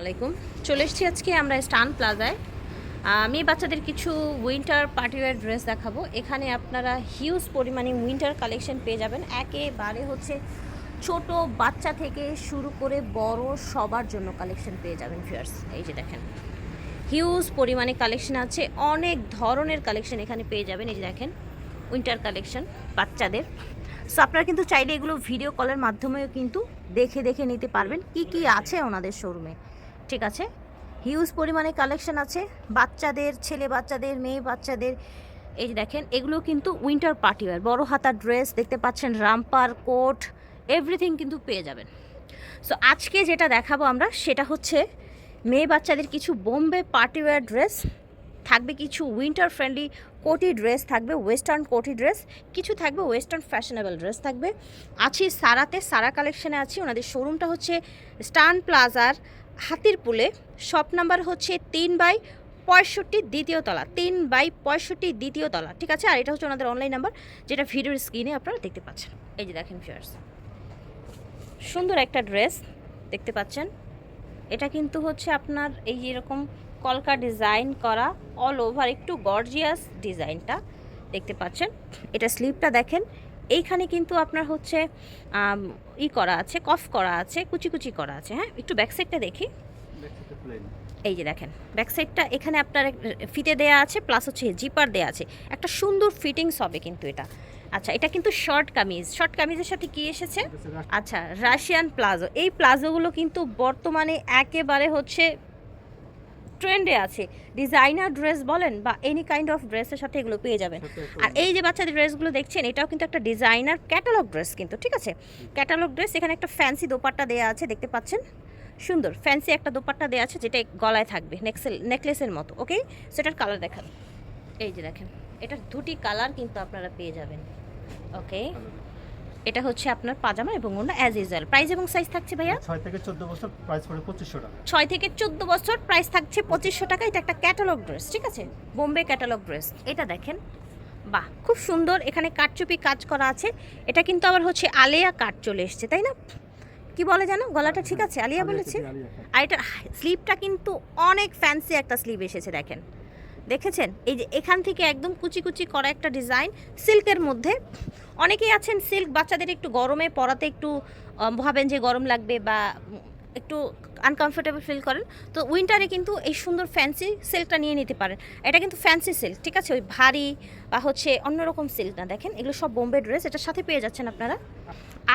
আলাইকুম। চলে এসেছি আজকে আমরা স্টান প্লাজায়। আমি বাচ্চাদের কিছু উইন্টার পার্টিওয়ার ড্রেস দেখাবো। এখানে আপনারা হিউজ পরিমাণে উইন্টার কালেকশন পেয়ে যাবেন। একেবারে হচ্ছে ছোট বাচ্চা থেকে শুরু করে বড় সবার জন্য কালেকশন পেয়ে যাবেন ফিয়ার্স এই যে দেখেন। হিউজ পরিমাণে কালেকশন আছে। অনেক ধরনের কালেকশন এখানে পেয়ে যাবেন। এই যে দেখেন উইন্টার কালেকশন বাচ্চাদের। সো আপনারা কিন্তু চাইলে এগুলো ভিডিও কলের মাধ্যমেও কিন্তু দেখে দেখে নিতে পারবেন। কি কি আছে ওনাদের শোরুমে ঠিক আছে। হিউজ পরিমাণে কালেকশন আছে। বাচ্চাদের, ছেলে বাচ্চাদের, মেয়ে বাচ্চাদের। এই যে দেখেন, এগুলো কিন্তু উইন্টার পার্টিওয়ার বড় হাতার ড্রেস দেখতে পাচ্ছেন রামপার, কোট এভরিথিং কিন্তু পেয়ে যাবেন। সো আজকে যেটা দেখাবো আমরা, সেটা হচ্ছে মেয়ে বাচ্চাদের কিছু বোম্বে পার্টিওয়ার ড্রেস থাকবে কিছু উইন্টার ফ্রেন্ডলি কোটি ড্রেস থাকবে ওয়েস্টার্ন কোটি ড্রেস কিছু থাকবে ওয়েস্টার্ন ফ্যাশনেবল ড্রেস থাকবে। আছি সারাতে, সারা কালেকশানে আছি। ওনাদের শোরুমটা হচ্ছে স্টান প্লাজার হাতিরপুলে শপ নাম্বার হচ্ছে তিন বাই পঁয়ষট্টি দ্বিতীয় তলা, তিন বাই পঁয়ষট্টি দ্বিতীয় তলা, ঠিক আছে? আর এটা হচ্ছে ওনাদের অনলাইন নাম্বার যেটা ভিডিওর স্ক্রিনে আপনারা দেখতে পাচ্ছেন। এই যে দেখেন ফিয়ার্স সুন্দর একটা ড্রেস দেখতে পাচ্ছেন। এটা কিন্তু হচ্ছে আপনার এই যে এরকম কলকা ডিজাইন করা অল ওভার একটু গর্জিয়াস ডিজাইনটা দেখতে পাচ্ছেন। এটা স্লিপটা দেখেন এইখানে কিন্তু আপনার হচ্ছে ই করা আছে কফ করা আছে কুচি কুচি করা আছে হ্যাঁ? একটু ব্যাক সাইডটা দেখি। এই যে দেখেন ব্যাক সাইডটা এখানে আপনার ফিতে দেয়া আছে প্লাস হচ্ছে জিপার দেয়া আছে। একটা সুন্দর ফিটিংস হবে কিন্তু এটা। আচ্ছা এটা কিন্তু শর্ট কামিজ। শর্ট কামিজের সাথে কি এসেছে? আচ্ছা রাশিয়ান প্লাজো। এই প্লাজোগুলো কিন্তু বর্তমানে একেবারে হচ্ছে ট্রেন্ডে আছে। ডিজাইনার ড্রেস বলেন বা এনি কাইন্ড অফ ড্রেসের সাথে এগুলো পেয়ে যাবেন। আর এই যে বাচ্চাদের ড্রেসগুলো দেখছেন এটাও কিন্তু একটা ডিজাইনার ক্যাটালগ ড্রেস কিন্তু ঠিক আছে? ক্যাটালগ ড্রেস এখানে একটা ফ্যান্সি দোপাট্টা দেওয়া আছে দেখতে পাচ্ছেন? সুন্দর ফ্যান্সি একটা দোপাট্টা দেওয়া আছে যেটা গলায় থাকবে নেক্সেল নেকলেসের মতো ওকে সেটার কালার দেখান। এই যে দেখেন এটার দুটি কালার কিন্তু আপনারা পেয়ে যাবেন ওকে এটা হচ্ছে আপনার পাজামা এবং ওনা অ্যাজ ইউজুয়াল প্রাইস এবং সাইজ থাকছে ভাইয়া? ছয় থেকে চোদ্দ বছর প্রাইস পড়ে পঁচিশশো টাকা। ছয় থেকে চোদ্দ বছর প্রাইস থাকছে পঁচিশশো টাকা। এটা একটা ক্যাটালগ ড্রেস ঠিক আছে? বোম্বে ক্যাটালগ ড্রেস এটা দেখেন বাহ খুব সুন্দর। এখানে কাটচুপি কাজ করা আছে। এটা কিন্তু আবার হচ্ছে আলেয়া কাট চলে এসছে তাই না? কি বলে জানো? গলাটা ঠিক আছে? আলিয়া বলেছে? আর এটা স্লিপটা কিন্তু অনেক ফ্যান্সি একটা স্লিভ এসেছে দেখেন। দেখেছেন? এই যে এখান থেকে একদম কুচি কুচি করা একটা ডিজাইন সিল্কের মধ্যে অনেকেই আছেন সিল্ক বাচ্চাদের একটু গরমে পরাতে একটু ভাবেন যে গরম লাগবে বা একটু আনকমফোর্টেবল ফিল করেন। তো উইন্টারে কিন্তু এই সুন্দর ফ্যান্সি সিল্কটা নিয়ে নিতে পারেন। এটা কিন্তু ফ্যান্সি সিল্ক ঠিক আছে? ওই ভারী বা হচ্ছে অন্যরকম সিল্ক না দেখেন? এগুলো সব বোম্বে ড্রেস এটার সাথে পেয়ে যাচ্ছেন আপনারা।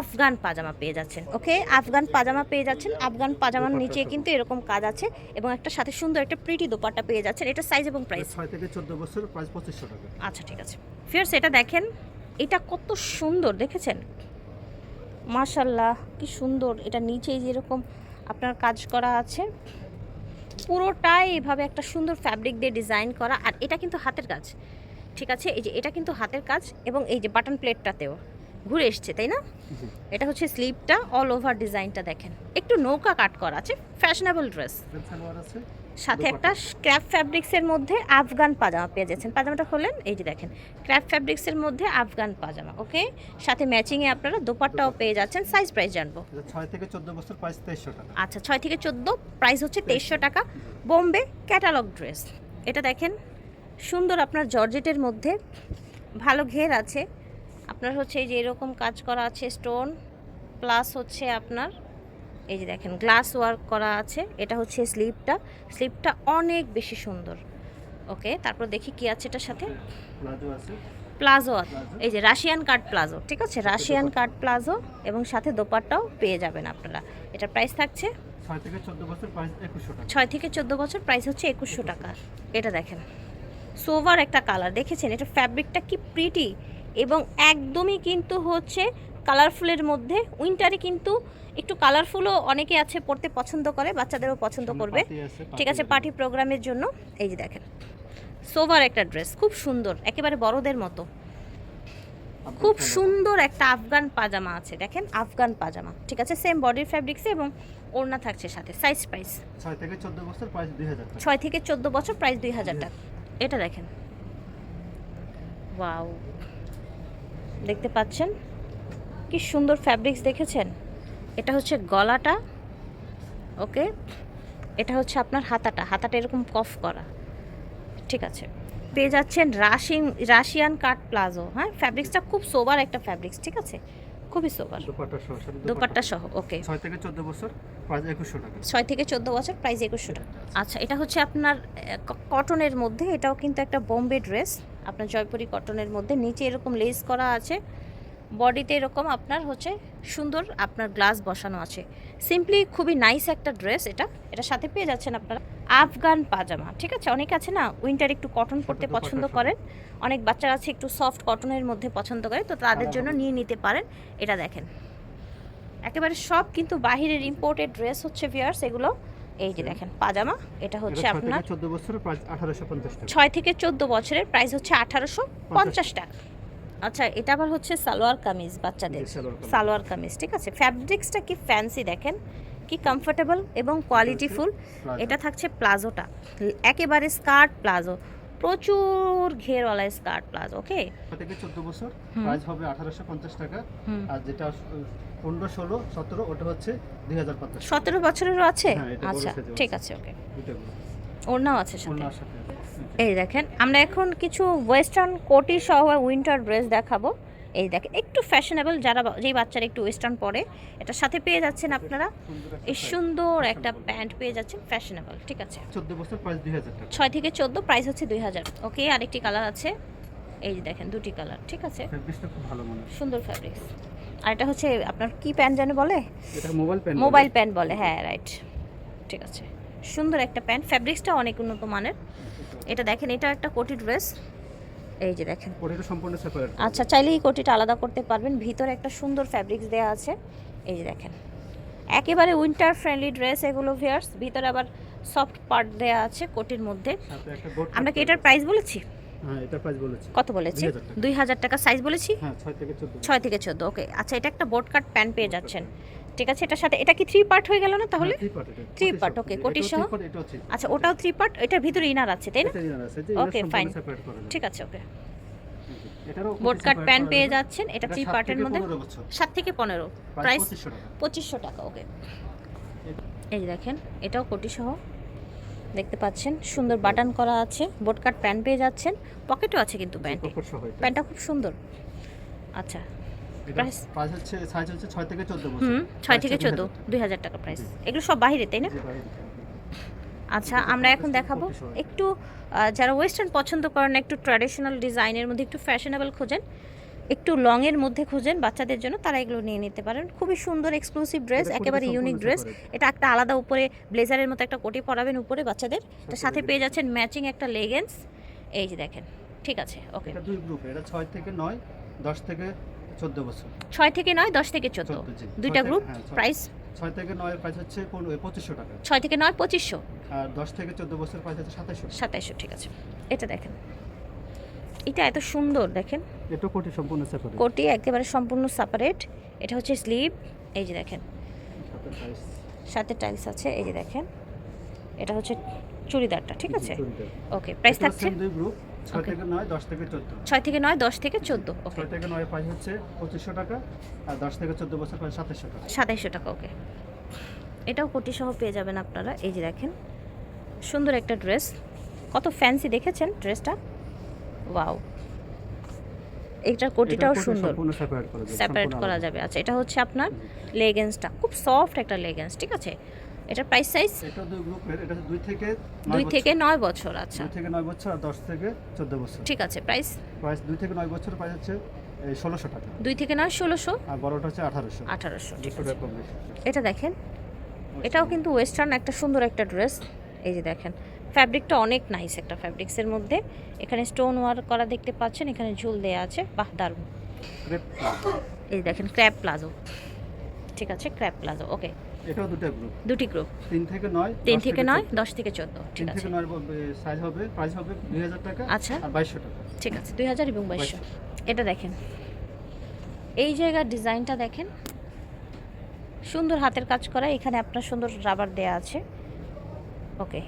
আফগান পাজামা পেয়ে যাচ্ছেন ওকে আফগান পাজামা পেয়ে যাচ্ছেন। আফগান পাজামার নিচে কিন্তু এরকম কাজ আছে এবং একটা সাথে সুন্দর একটা প্রিটি দোপাট্টা পেয়ে যাচ্ছেন। এটা সাইজ এবং প্রাইস ছয় থেকে চোদ্দ বছর প্রাইস পঁচিশশো টাকা। আচ্ছা ঠিক আছে। ফিয়ার্স এটা দেখেন। এটা কত সুন্দর দেখেছেন? মাশাল্লাহ কি সুন্দর। এটা নিচে যেরকম আপনার কাজ করা আছে পুরোটাই এভাবে একটা সুন্দর ফ্যাব্রিক দিয়ে ডিজাইন করা আর এটা কিন্তু হাতের কাজ। ঠিক আছে? এই যে এটা কিন্তু হাতের কাজ এবং এই যে বাটন প্লেটটাতেও ঘুরে এসছে তাই না? এটা হচ্ছে স্লিপটা অল ওভার ডিজাইনটা দেখেন। একটু নৌকা কাট করা আছে ফ্যাশনেবল ড্রেস সাথে একটা ক্র্যাপ ফ্যাব্রিক্সের মধ্যে আফগান পাজামা পেয়ে যাচ্ছেন। পাজামাটা হলেন এই যে দেখেন ক্র্যাপ ফ্যাব্রিক্সের মধ্যে আফগান পাজামা ওকে? সাথে ম্যাচিংয়ে আপনারা দোপাট্টাও পেয়ে যাচ্ছেন সাইজ প্রাইস জানব। ছয় থেকে চোদ্দ বছর প্রাইস তেইশশো টাকা। আচ্ছা ছয় থেকে চোদ্দ প্রাইস হচ্ছে তেইশশো টাকা। বোম্বে ক্যাটালগ ড্রেস এটা দেখেন সুন্দর আপনার জর্জেটের মধ্যে ভালো ঘের আছে। আপনার হচ্ছে এই যে এরকম কাজ করা আছে স্টোন প্লাস হচ্ছে আপনার এই যে দেখেন গ্লাস ওয়ার্ক করা আছে। এটা হচ্ছে স্লিপটা স্লিপটা অনেক বেশি সুন্দর। ওকে তারপর দেখি কি আছে এটার সাথে। প্লাজো আছে? এই যে রাশিয়ান কাট প্লাজো ঠিক আছে? রাশিয়ান কাট প্লাজো এবং সাথে দোপাট্টাও পেয়ে যাবেন আপনারা। এটা প্রাইস থাকছে ছয় থেকে চোদ্দ বছর প্রাইস হচ্ছে একুশশো টাকা। এটা দেখেন। সোভার একটা কালার দেখেছেন? এটা ফ্যাব্রিকটা কি প্রিটি এবং একদমই কিন্তু হচ্ছে কালারফুলের মধ্যে। উইন্টারে কিন্তু একটু কালারফুলও অনেকে আছে পড়তে পছন্দ করে বাচ্চাদেরও পছন্দ করবে। ঠিক আছে পার্টি প্রোগ্রামের জন্য। এই যে দেখেন সোভার একটা ড্রেস খুব সুন্দর একেবারে বড়দের মতো। খুব সুন্দর একটা আফগান পাজামা আছে দেখেন আফগান পাজামা। ঠিক আছে সেম বডির ফ্যাব্রিক্সে এবং ওড়না থাকছে সাথে সাইজ প্রাইস ছয় থেকে চোদ্দ বছর প্রাইস দুই হাজার টাকা। ছয় থেকে চোদ্দ বছর প্রাইস দুই হাজার টাকা। এটা দেখেন। ওয়াও দেখতে পাচ্ছেন? কি সুন্দর ফ্যাব্রিক্স দেখেছেন? এটা হচ্ছে গলাটা ওকে এটা হচ্ছে আপনার হাতাটা হাতাটা এরকম কফ করা। ঠিক আছে। পেয়ে যাচ্ছেন রাশিং রাশিয়ান কাট প্লাজো হ্যাঁ? ফ্যাব্রিক্সটা খুব সোবার একটা ফ্যাব্রিক্স ঠিক আছে? খুবই সোবার দুপাট্টা সহ ওকে ছয় থেকে চোদ্দ বছর প্রাইস একুশশো টাকা। ছয় থেকে চোদ্দ বছর প্রাইস একুশশো টাকা। আচ্ছা এটা হচ্ছে আপনার কটনের মধ্যে এটাও কিন্তু একটা বোম্বে ড্রেস আপনার জয়পুরি কটনের মধ্যে নিচে এরকম লেস করা আছে। বডিতে এরকম আপনার হচ্ছে সুন্দর আপনার গ্লাস বসানো আছে। সিম্পলি খুবই নাইস একটা ড্রেস এটা। এটা সাথে পেয়ে যাচ্ছেন আপনারা আফগান পাজামা ঠিক আছে? অনেক আছে না উইন্টার একটু কটন পরতে পছন্দ করেন। অনেক বাচ্চারা আছে একটু সফট কটনের মধ্যে পছন্দ করে তো তাদের জন্য নিয়ে নিতে পারেন। এটা দেখেন। একেবারে সব কিন্তু বাহিরের ইম্পোর্টেড ড্রেস হচ্ছে ভিয়ার্স এগুলো এই যে দেখেন পাজামা। এটা হচ্ছে আপনার ছয় থেকে চোদ্দ বছরের প্রাইস হচ্ছে আঠারোশো পঞ্চাশ। টাকা। আচ্ছা এটা আবার হচ্ছে সালোয়ার কামিজ বাচ্চাদের। সালোয়ার কামিজ। ঠিক আছে? ফ্যাব্রিক্সটা কি ফ্যান্সি দেখেন? কি কমফোর্টেবল এবং কোয়ালিটিফুল এটা থাকছে প্লাজোটা। একেবারে স্কার্ট প্লাজো। প্রচুর ঘেরওয়ালা স্কার্ট প্লাজো ওকে থেকে চোদ্দ বছর। প্রাইস হবে আঠারোশো পঞ্চাশ টাকা। আর যেটা পনেরো ষোলো সতেরো ওটা হচ্ছে দুই হাজার পঞ্চাশ সতেরো বছরেরও আছে? হ্যাঁ, আচ্ছা ঠিক আছে। ওকে। ওড়নাও আছে সাথে। এই দেখেন আমরা এখন কিছু ওয়েস্টার্ন কোটি সহ উইন্টার ড্রেস দেখাবো। এই দেখেন একটু ফ্যাশনেবল যারা যেই বাচ্চারা একটু ওয়েস্টার্ন পরে এটার সাথে পেয়ে যাচ্ছেন আপনারা এই সুন্দর একটা প্যান্ট পেয়ে যাচ্ছেন ফ্যাশনেবল ঠিক আছে? চোদ্দ বছর প্রাইস দুই হাজার টাকা। ছয় থেকে চোদ্দ প্রাইস হচ্ছে দুই হাজার। ওকে আরেকটি কালার আছে। এই যে দেখেন দুটি কালার ঠিক আছে? ফেব্রিক্সটা খুব ভালো সুন্দর ফ্যাব্রিক্স আর এটা হচ্ছে আপনার কি প্যান্ট যেন বলে? এটা মোবাইল প্যান্ট মোবাইল প্যান্ট বলে হ্যাঁ রাইট ঠিক আছে। সুন্দর একটা প্যান্ট ফ্যাব্রিক্সটা অনেক উন্নত মানের। এটা দেখেন এটা একটা কোটি ড্রেস। এই যে দেখেন। ওটা সম্পূর্ণ সেপারেট আচ্ছা চাইলে এই কোটিটা আলাদা করতে পারবেন। ভিতরে একটা সুন্দর ফ্যাব্রিক্স দেওয়া আছে। এই যে দেখেন। একেবারে উইন্টার ফ্রেন্ডলি ড্রেস এগুলো ভিয়ার্স ভিতরে আবার সফট পার্ট দেওয়া আছে কোটির মধ্যে। আমরা কি এটার প্রাইস বলেছি? হ্যাঁ বলেছি। কত বলেছি? 2000 টাকা। দুই হাজার টাকা সাইজ বলেছি? হ্যাঁ ছয় থেকে চোদ্দ। ওকে আচ্ছা এটা একটা বোর্ড কাট প্যান্ট পেয়ে যাচ্ছেন। ঠিক আছে এটার সাথে এটা কি থ্রি পার্ট হয়ে গেল না তাহলে? থ্রি পার্ট ওকে কোটি। সহ? আচ্ছা ওটাও থ্রি পার্ট এটার ভিতরে ইনার আছে তাই না? ওকে যায় ঠিক আছে ওকে বোর্ড কাট প্যান্ট পেয়ে যাচ্ছেন এটা থ্রি পার্টের মধ্যে? সাত থেকে পনেরো। প্রাইস প্রাইস 2500 টাকা। পঁচিশশো টাকা ওকে এই দেখেন এটাও কোটি সহ। দেখতে পাচ্ছেন সুন্দর বাটন করা আছে বোট কাট প্যান্ট পেয়ে যাচ্ছেন। পকেটও আছে কিন্তু প্যান্টে প্যান্টটা খুব সুন্দর। আচ্ছা প্রাইস? প্রাইস হচ্ছে সাইজ হচ্ছে 6 থেকে 14 বছর। হুম ছয় থেকে হচ্ছে চোদ্দ 2000 টাকা। প্রাইস এগুলো সব বাইরে তাই না। আচ্ছা আমরা এখন দেখাবো একটু যারা ওয়েস্টার্ন পছন্দ করেন একটু ট্র্যাডিশনাল ডিজাইনের মধ্যে একটু ফ্যাশনেবল খোঁজেন একটু লংয়ের মধ্যে খোঁজেন বাচ্চাদের জন্য তারা এগুলো নিয়ে নিতে পারেন। খুবই সুন্দর এক্সক্লুসিভ ড্রেস একেবারে ইউনিক ড্রেস এটা একটা আলাদা উপরে ব্লেজারের মতো একটা কোটি পরাবেন উপরে বাচ্চাদের। তার সাথে পেয়ে যাচ্ছেন ম্যাচিং একটা লেগেন্স এই যে দেখেন ঠিক আছে ওকে এটা দুই গ্রুপ এটা 6 থেকে 9 10 থেকে 14 বছর। ছয় থেকে নয় দশ থেকে চোদ্দ। 14 দুইটা গ্রুপ হ্যাঁ, ছয়- প্রাইস 6 থেকে 9 এর প্রাইস হচ্ছে 2500 টাকা। ছয় থেকে নয় পঁচিশশো। আর 10 থেকে 14 বছর প্রাইস হচ্ছে 2700 সাতাইশশো ঠিক আছে। এটা দেখেন। এটা এত সুন্দর দেখেন। এটা কোটি সম্পূর্ণ সেপারেট কোটি একেবারে সম্পূর্ণ সেপারেট এটা হচ্ছে স্লিভ এই যে দেখেন। সাথে টাইলস আছে এই যে দেখেন। এটা হচ্ছে চুড়িদারটা ঠিক আছে? ওকে প্রাইস থাকছে? Same দুই গ্রুপ 6 Okay. থেকে 9 10 থেকে 14 ছয় থেকে নয় দশ থেকে চোদ্দ ওকে 6 থেকে 9 এর প্রাইস হচ্ছে 2500 টাকা আর 10 থেকে 14 বছর প্রাইস 2700 টাকা। সাতাইশশো টাকা ওকে এটাও কোটি সহ পেয়ে যাবেন আপনারা এই যে দেখেন সুন্দর একটা ড্রেস। কত ফ্যান্সি দেখেছেন ড্রেসটা? ওয়াও এইটার কোটিটাও সুন্দর। সেপারেট করা। যাবে আচ্ছা এটা হচ্ছে আপনার লেগেন্সটা খুব সফট একটা লেগেন্স ঠিক আছে? এটার প্রাইস সাইজ এটা দুই গ্রুপের এটা দুই থেকে নয় দুই থেকে নয় বছর আচ্ছা। দুই থেকে 9 বছর আর 10 থেকে 14 বছর। ঠিক আছে প্রাইস প্রাইস দুই থেকে 9 বছর প্রাইস হচ্ছে এই 1600 টাকা। দুই থেকে নয় ষোলোশো? আর বড়টা হচ্ছে 1800 আঠারোশো ঠিক আছে। এটা দেখেন। এটাও কিন্তু ওয়েস্টার্ন একটা সুন্দর একটা ড্রেস। এই যে দেখেন ফ্যাব্রিকটা অনেক নাইস একটা ফ্যাব্রিক্সের মধ্যে। এখানে স্টোন ওয়ার্ক করা দেখতে পাচ্ছেন এখানে ঝুল দেওয়া আছে। বাহ দারুণ। Crepe এই দেখেন ক্র্যাপ প্লাজো ঠিক আছে ক্র্যাপ প্লাজো ওকে এটাও দুটো গ্রুপ দুটি গ্রুপ 3 থেকে 9 তিন থেকে নয় দশ থেকে চোদ্দ ঠিক আছে। থেকে 9 সাইজ হবে প্রাইস হবে 2000 টাকা আচ্ছা। আর 2200 টাকা। ঠিক আছে দুই হাজার এবং বাইশশো। এটা দেখেন। এই জায়গার ডিজাইনটা দেখেন। সুন্দর হাতের কাজ করা এখানে আপনার সুন্দর রাবার দেয়া আছে। ওকে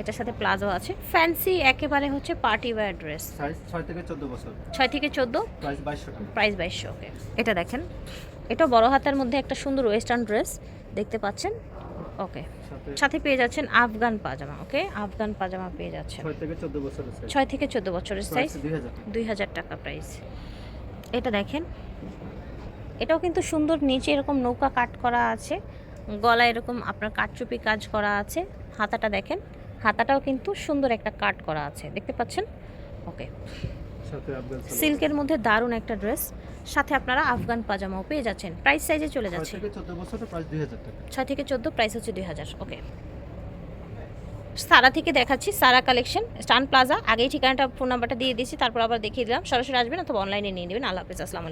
এটার সাথে প্লাজো আছে। ফ্যান্সি একেবারে হচ্ছে পার্টি ওয়্যার ড্রেস 6 থেকে 14 বছর। ছয় থেকে চোদ্দ? প্রাইস 2200 টাকা। প্রাইস বাইশশো ওকে এটা দেখেন। এটা বড় হাতের মধ্যে একটা সুন্দর ওয়েস্টার্ন ড্রেস দেখতে পাচ্ছেন? ওকে সাথে পেয়ে যাচ্ছেন আফগান পাজামা ওকে আফগান পাজামা পেয়ে যাচ্ছেন। ছয় থেকে চোদ্দ বছরের সাইজ ছয় থেকে চোদ্দ বছরের সাইজ দুই হাজার টাকা। প্রাইস এটা দেখেন। এটাও কিন্তু সুন্দর নিচে এরকম নৌকা কাট করা আছে গলায় এরকম আপনার কাটচুপি কাজ করা আছে। হাতাটা দেখেন হাতাটাও কিন্তু সুন্দর একটা কাট করা আছে দেখতে পাচ্ছেন? ওকে। সিল্কের মধ্যে দারুণ একটা ড্রেস সাথে আপনারা আফগান পাজামাও পেয়ে যাচ্ছেন। প্রাইস সাইজে চলে যাচ্ছে। ছয় থেকে চোদ্দ প্রাইস হচ্ছে দুই হাজার। ওকে সারা থেকে দেখাচ্ছি সারা কালেকশন স্টান প্লাজা আগেই ঠিকানাটা ফোন নাম্বারটা দিয়ে দিয়েছি তারপর আবার দেখিয়ে দিলাম। সরাসরি আসবেন অথবা অনলাইনে নিয়ে নেবেন। আল্লাহ হাফিজ আসসালামু